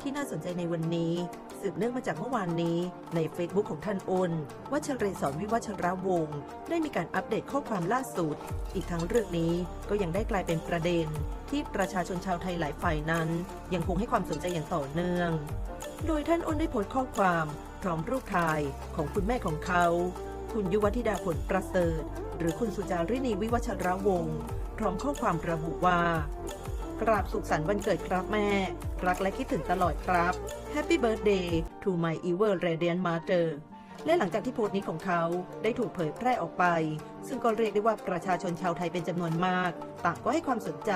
ที่น่าสนใจในวันนี้ สืบเนื่องมาจากเมื่อวานนี้ ใน Facebook ของท่านอนวัชเรศรวิวัชระวงศ์ได้มีการอัปเดตข้อความล่าสุด อีกทั้งเรื่องนี้ก็ยังได้กลายเป็นประเด็น ที่ประชาชนชาวไทยหลายฝ่ายนั้น ยังคงให้ความสนใจอย่างต่อเนื่อง โดยท่านอนได้โพสต์ข้อความพร้อมรูปถ่ายของคุณแม่ของเขา คุณยุวธิดาผลประเสริฐ หรือคุณสุจารินีวิวัชระวงศ์พร้อมข้อความระบุว่า กราบสุขสันต์วันเกิดครับแม่ รักและคิดถึงตลอดครับ Happy Birthday to my ever radiant mother และหลังจากที่โพสต์นี้ของเขาได้ถูกเผยแพร่ออกไป ซึ่งก็เรียกได้ว่าประชาชนชาวไทยเป็นจำนวนมาก ต่างก็ให้ความสนใจ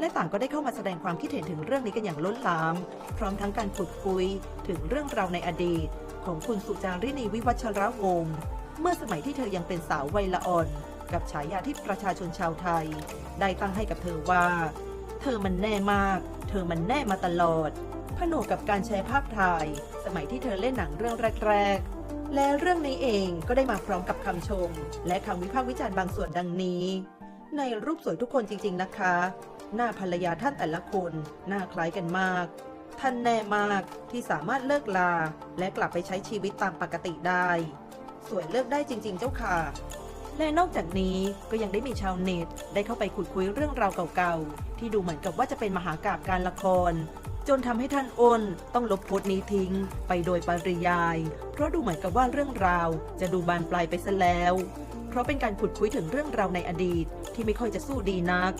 และต่างก็ได้เข้ามาแสดงความคิดเห็นถึงเรื่องนี้กันอย่างล้นหลาม พร้อมทั้งการขุดคุยถึงเรื่องราวในอดีต ของคุณสุจารินีวิวัชรวงศ์เมื่อสมัยที่เธอยังเป็นสาววัยละอ่อน กับฉายาที่ประชาชนชาวไทย ได้ตั้งให้กับเธอว่า เธอมันแน่มาก เธอมันแน่มาตลอด ผนวกกับการแชร์ภาพถ่าย สมัยที่เธอเล่นหนังเรื่องแรกๆ และเรื่องนี้เองก็ได้มาพร้อมกับคำชม และคำวิพากษ์วิจารณ์บางส่วนดังนี้ ในรูปสวยทุกคนจริงๆนะคะ หน้าภรรยาท่านแต่ละคนหน้าคล้ายกันมาก ท่านแน่มากที่สามารถเลิกลา และกลับไปใช้ชีวิตตามปกติได้ สวยเลิกได้จริง ๆ เจ้าค่ะ และนอกจากนี้ก็ยังได้มีชาวเน็ตได้เข้าไปขุดคุยเรื่องราวเก่าๆ ที่ดูเหมือนกับว่าจะเป็นมหากาบการละคร จนทำให้ท่านอ้นต้องลบโพสต์นี้ทิ้งไปโดยปริยาย เพราะดูเหมือนกับว่าเรื่องราวจะดูบานปลายไปซะแล้ว เพราะเป็นการขุดคุยถึงเรื่องราวในอดีตที่ไม่ค่อยจะสู้ดีนัก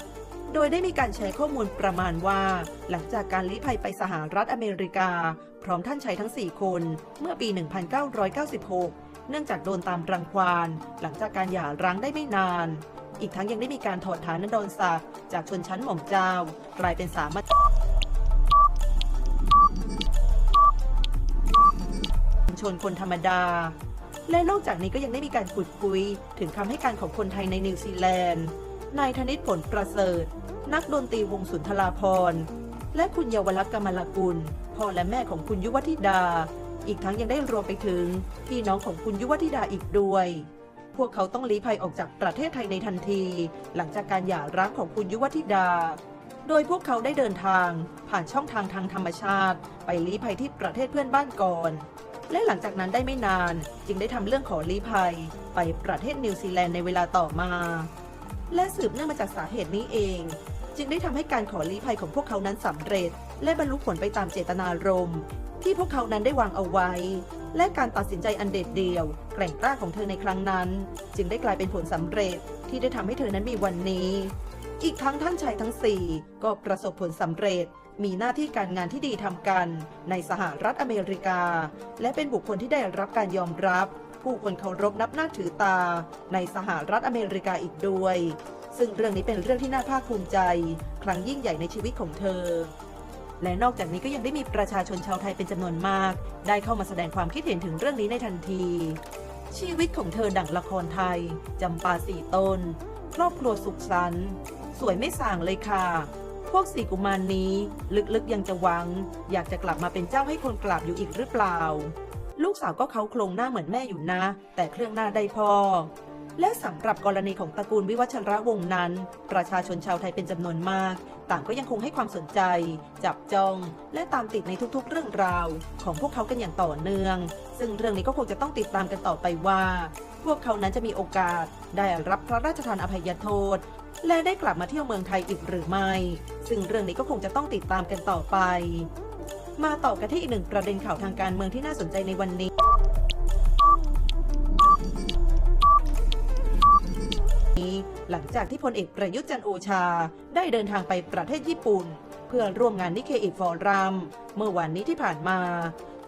โดยได้มีการแชร์ข้อมูลประมาณว่า หลังจากการลี้ภัยไปสหรัฐอเมริกา พร้อมท่านชายทั้ง 4 คน เมื่อปี 1996 เนื่องจากโดนตามรังควานหลังจากการหย่าร้างได้ไม่นาน อีกทั้งยังได้มีการถอดฐานดรศักดิ์จากชนชั้นหม่อมเจ้า กลายเป็นสามัญชนคนธรรมดา และนอกจากนี้ก็ยังได้มีการขุดคุย ถึงคำให้การของคนไทยในนิวซีแลนด์ นายธนิตผลประเสริฐ นักดนตรีวงสุนทราพรและคุณเยาวลักษณ์กมลกุลพ่อและแม่ของคุณยุวธิดา อีกทั้งยังได้รวมไปถึงพี่น้องของคุณยุวธิดาอีกด้วย พวกเขาต้องลี้ภัยออกจากประเทศไทยในทันที หลังจากการหย่าร้างของคุณยุวธิดา โดยพวกเขาได้เดินทาง ผ่านช่องทางทางธรรมชาติ ไปลี้ภัยที่ประเทศเพื่อนบ้านก่อน และหลังจากนั้นได้ไม่นาน จึงได้ทำเรื่องขอลี้ภัย ไปประเทศนิวซีแลนด์ในเวลาต่อมา และสืบเนื่องมาจากสาเหตุนี้เองจึงได้ทำให้การขอลี้ภัยของพวกเขานั้นสำเร็จ และบรรลุผลไปตามเจตนารมณ์ ที่พวกเขานั้นได้วางเอาไว้ และการตัดสินใจอันเด็ดเดี่ยว แกร่งกล้าของเธอในครั้งนั้น จึงได้กลายเป็นผลสำเร็จที่ได้ทำให้เธอนั้นมีวันนี้ อีกทั้งท่านชายทั้งสี่ก็ประสบผลสำเร็จ มีหน้าที่การงานที่ดีทำกัน ในสหรัฐอเมริกา และเป็นบุคคลที่ได้รับการยอมรับ ผู้คนเคารพนับหน้าถือตา ในสหรัฐอเมริกาอีกด้วย ซึ่งเรื่องนี้เป็นเรื่องที่น่าภาคภูมิใจ ครั้งยิ่งใหญ่ในชีวิตของเธอ และนอกจากนี้ก็ยังได้มีประชาชนชาวไทยเป็นจำนวนมาก ได้เข้ามาแสดงความคิดเห็นถึงเรื่องนี้ในทันที ชีวิตของเธอดั่งละครไทยจำปาสี่ต้น ครอบครัวสุขสันต์สวยไม่ส่างเลยค่ะ พวกสี่กุมารนนี้ ลึกๆยังจะหวัง อยากจะกลับมาเป็นเจ้าให้คนกราบอยู่อีกหรือเปล่า ลูกสาวก็เขาโครงหน้าเหมือนแม่อยู่นะ แต่เครื่องหน้าได้พ่อ และสำหรับกรณีของตระกูลวิวัชระวงศ์นั้น ประชาชนชาวไทยเป็นจำนวนมาก ต่างก็ยังคงให้ความสนใจ จับจอง และตามติดในทุกๆ เรื่องราว ของพวกเขากันอย่างต่อเนื่อง ซึ่งเรื่องนี้ก็คงจะต้องติดตามกันต่อไปว่า พวกเขานั้นจะมีโอกาส ได้รับพระราชทานอภัยโทษ และได้กลับมาเที่ยวเมืองไทยอีกหรือไม่ ซึ่งเรื่องนี้ก็คงจะต้องติดตามกันต่อไปมาต่อกันที่อีกหนึ่งประเด็นข่าวทางการเมืองที่น่าสนใจในวันนี้ หลังจากที่พลเอกประยุทธ์จันโอชา ได้เดินทางไปประเทศญี่ปุ่น เพื่อร่วมงานนิเคอีฟอรัมเมื่อวันนี้ที่ผ่านมา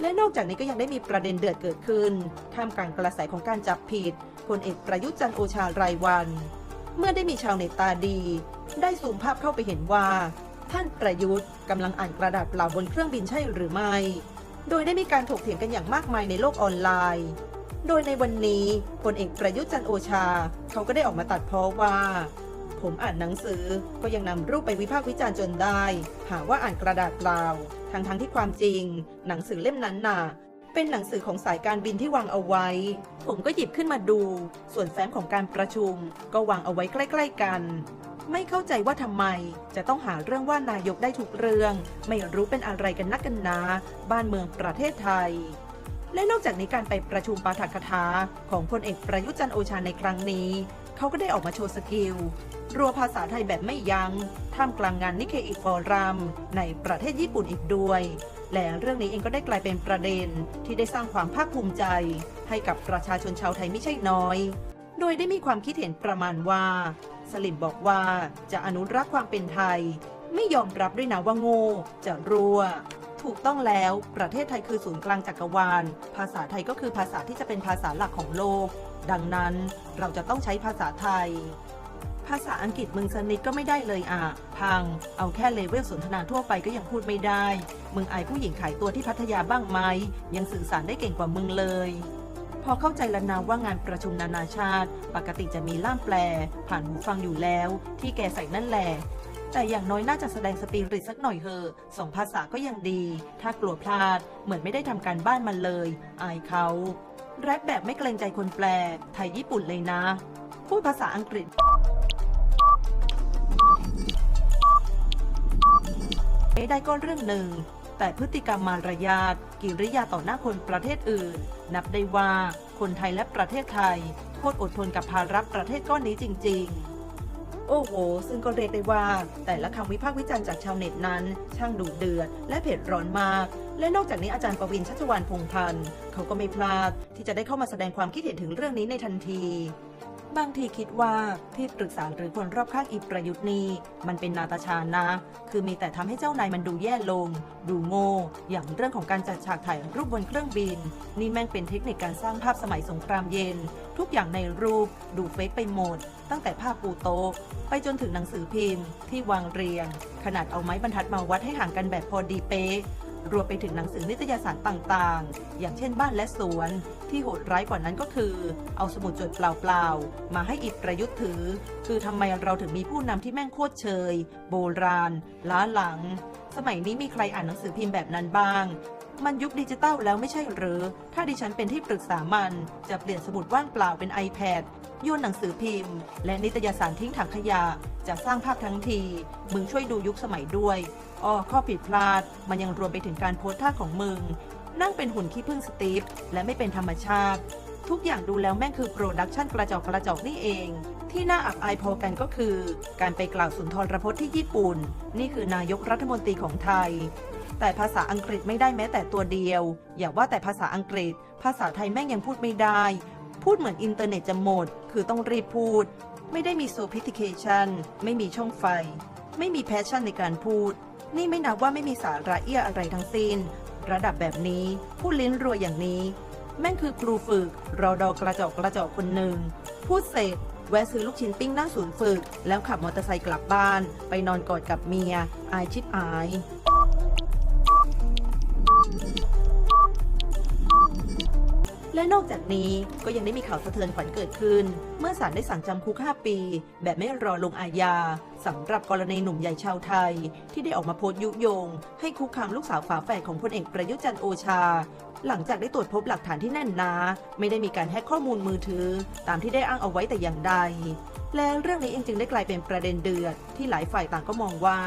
และนอกจากนี้ก็ยังได้มีประเด็นเดือดเกิดขึ้นท่ามกลางกระแสของการจับผิดพลเอกประยุทธ์จันโอชารายวัน เมื่อได้มีชาวเน็ตตาดี ได้ซูมภาพเข้าไปเห็นว่า ท่านประยุทธ์กำลังอ่านกระดาษเปล่าบนเครื่องบินใช่หรือไม่ โดยได้มีการถกเถียงกันอย่างมากมายในโลกออนไลน์ โดยในวันนี้พลเอกประยุทธ์จันโอชา เขาก็ได้ออกมาตัดพ้อว่า ผมอ่านหนังสือก็ยังนำรูปไปวิพากษ์วิจารณ์จนได้ หาว่าอ่านกระดาษเปล่าทั้งทั้งๆที่ความจริง หนังสือเล่มนั้นน่ะ เป็นหนังสือของสายการบินที่วางเอาไว้ ผมก็หยิบขึ้นมาดู ส่วนแฟ้มของการประชุม ก็วางเอาไว้ใกล้ ๆ กัน ไม่เข้าใจว่าทำไม จะต้องหาเรื่องว่านายกได้ทุกเรื่อง ไม่รู้เป็นอะไรกันนักกันนา บ้านเมืองประเทศไทย และนอกจากนี้การไปประชุมปาฐกถาของพลเอกประยุทธ์จันโอชาในครั้งนี้ เขาก็ได้ออกมาโชว์สกิล รัวภาษาไทยแบบไม่ยัง้งท่ามกลางงานนิเคอิฟอรัม ในประเทศญี่ปุ่นอีกด้วย และเรื่องนี้เองก็ได้กลายเป็นประเด็นที่ได้สร้างความภาคภูมิใจ ให้กับประชาชนชาวไทยไม่ใช่น้อย โดยได้มีความคิดเห็นประมาณว่า สลิมบอกว่าจะอนุรักษ์ความเป็นไทย ไม่ยอมรับด้วยนะว่าโง่จะรัว ถูกต้องแล้วประเทศไทยคือศูนย์กลางจักรวาล ภาษาไทยก็คือภาษาที่จะเป็นภาษาหลักของโลก ดังนั้นเราจะต้องใช้ภาษาไทย ภาษาอังกฤษมึงสนิทก็ไม่ได้เลยอะ พัง เอาแค่เลเวลสนทนาทั่วไปก็ยังพูดไม่ได้ มึงอายผู้หญิงขายตัวที่พัทยาบ้างไหม ยังสื่อสารได้เก่งกว่ามึงเลยพอเข้าใจแล้วนะว่างานประชุมนานาชาติ ปกติจะมีล่ามแปล ผ่านหูฟังอยู่แล้ว ที่แกใส่นั่นแหละ แต่อย่างน้อยน่าจะแสดงสปิริตสักหน่อยเหอะสองภาษาก็ยังดี ถ้ากลัวพลาด เหมือนไม่ได้ทำการบ้านมันเลย อายเขา แรปแบบไม่เกรงใจคนแปล ไทยญี่ปุ่นเลยนะ พูดภาษาอังกฤษไม่ได้ก็เรื่องหนึ่ง แต่พฤติกรรมมารยาทกิริยาต่อหน้าคนประเทศอื่น นับได้ว่าคนไทยและประเทศไทยโคตรอดทนกับภาระประเทศก้อนนี้จริง ๆ โอ้โห ซึ่งก็เรียกได้ว่า แต่ละคำวิพากษ์วิจารณ์จากชาวเน็ตนั้น ช่างดุเดือด และเผ็ดร้อนมาก และนอกจากนี้อาจารย์ประวินชัชวานพงษ์พันธ์เขาก็ไม่พลาดที่จะได้เข้ามาแสดงความคิดเห็นถึงเรื่องนี้ในทันที บางทีคิดว่าที่ปรึกษาหรือคนรอบข้างอีประยุทธ์นี้มันเป็นนาตาชานะ คือมีแต่ทำให้เจ้านายมันดูแย่ลง ดูโง่ อย่างเรื่องของการจัดฉากถ่ายรูปบนเครื่องบิน นี่แม่งเป็นเทคนิคการสร้างภาพสมัยสงครามเย็น ทุกอย่างในรูปดูเฟกไปหมด ตั้งแต่ภาพปูโต๊ะไปจนถึงหนังสือพิมพ์ที่วางเรียง ขนาดเอาไม้บรรทัดมาวัดให้ห่างกันแบบพอดีเป๊ะ รวมไปถึงหนังสือนิตยสารต่างๆ อย่างเช่นบ้านและสวน ที่โหดร้ายกว่านั้นก็คือ เอาสมุดจดเปล่าๆ มาให้อิประยุทธ์ถือ คือทำไมเราถึงมีผู้นำที่แม่งโคตรเชย โบราณ ล้าหลัง สมัยนี้มีใครอ่านหนังสือพิมพ์แบบนั้นบ้าง มันยุคดิจิตอลแล้วไม่ใช่หรือ ถ้าดิฉันเป็นที่ปรึกษามัน จะเปลี่ยนสมุดว่างเปล่าเป็น iPad โยนหนังสือพิมพ์ และนิตยสารทิ้งถังขยะ จะสร้างภาพทั้งที มึงช่วยดูยุคสมัยด้วยอ้อข้อผิดพลาด มันยังรวมไปถึงการโพสท่าของมึง นั่งเป็นหุ่นขี้ผึ้งสตีฟและไม่เป็นธรรมชาติ ทุกอย่างดูแล้วแม่งคือโปรดักชันกระจอกกระจอกนี่เองที่น่าอับอายพอกันก็คือ การไปกล่าวสุนทรพจน์ที่ญี่ปุ่น นี่คือนายกรัฐมนตรีของไทย แต่ภาษาอังกฤษไม่ได้แม้แต่ตัวเดียว อย่าว่าแต่ภาษาอังกฤษ ภาษาไทยแม่งยังพูดไม่ได้ พูดเหมือนอินเทอร์เน็ตจะหมด คือต้องรีบพูด ไม่ได้มี sophistication ไม่มีช่องไฟ ไม่มีแพชชั่นในการพูด นี่ไม่นับว่าไม่มีสาระเอี้ยอะไรทั้งสิ้น ระดับแบบนี้พูดลิ้นรัวอย่างนี้ แม่งคือครูฝึกรอดอกระจอกกระจอกคนหนึ่ง พูดเสร็จแวะซื้อลูกชิ้นปิ้งหน้าศูนย์ฝึก แล้วขับมอเตอร์ไซค์กลับบ้าน ไปนอนกอดกับเมีย อายชิบอาย และนอกจากนี้ก็ยังได้มีข่าวสะเทือนขวัญเกิดขึ้น เมื่อศาลได้สั่งจำคุก 5 ปี แบบไม่รอลงอาญาสำหรับกรณีหนุ่มใหญ่ชาวไทย ที่ได้ออกมาโพสต์ยุยง ให้คุกคามลูกสาวฝาแฝดของพลเอกประยุจันโอชา หลังจากได้ตรวจพบหลักฐานที่แน่นหนา ไม่ได้มีการแฮกข้อมูลมือถือ ตามที่ได้อ้างเอาไว้แต่อย่างใดและเรื่องนี้เองจึงได้กลายเป็นประเด็นเดือด ที่หลายฝ่ายต่างก็มองว่า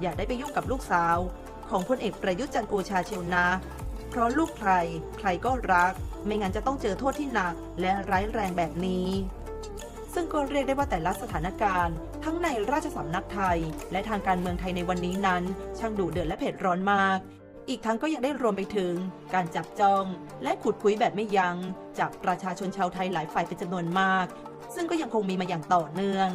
อย่าได้ไปยุ่งกับลูกสาว ของพลเอกประยุทธ์จันโอชาเชียวนะ เพราะลูกใคร ใครก็รัก ไม่งั้นจะต้องเจอโทษที่หนัก และร้ายแรงแบบนี้ ซึ่งก็เรียกได้ว่าแต่ละสถานการณ์ ทั้งในราชสำนักไทย และทางการเมืองไทยในวันนี้นั้น ช่างดุเดือดและเผ็ดร้อนมากอีกทั้งก็ยังได้รวมไปถึง การจับจอง และขุดคุยแบบไม่ยัง้งจากประชาชนชาวไทยหลายฝ่ายเป็นจำนวนมาก ซึ่งก็ยังคงมีมาอย่างต่อเนื่อง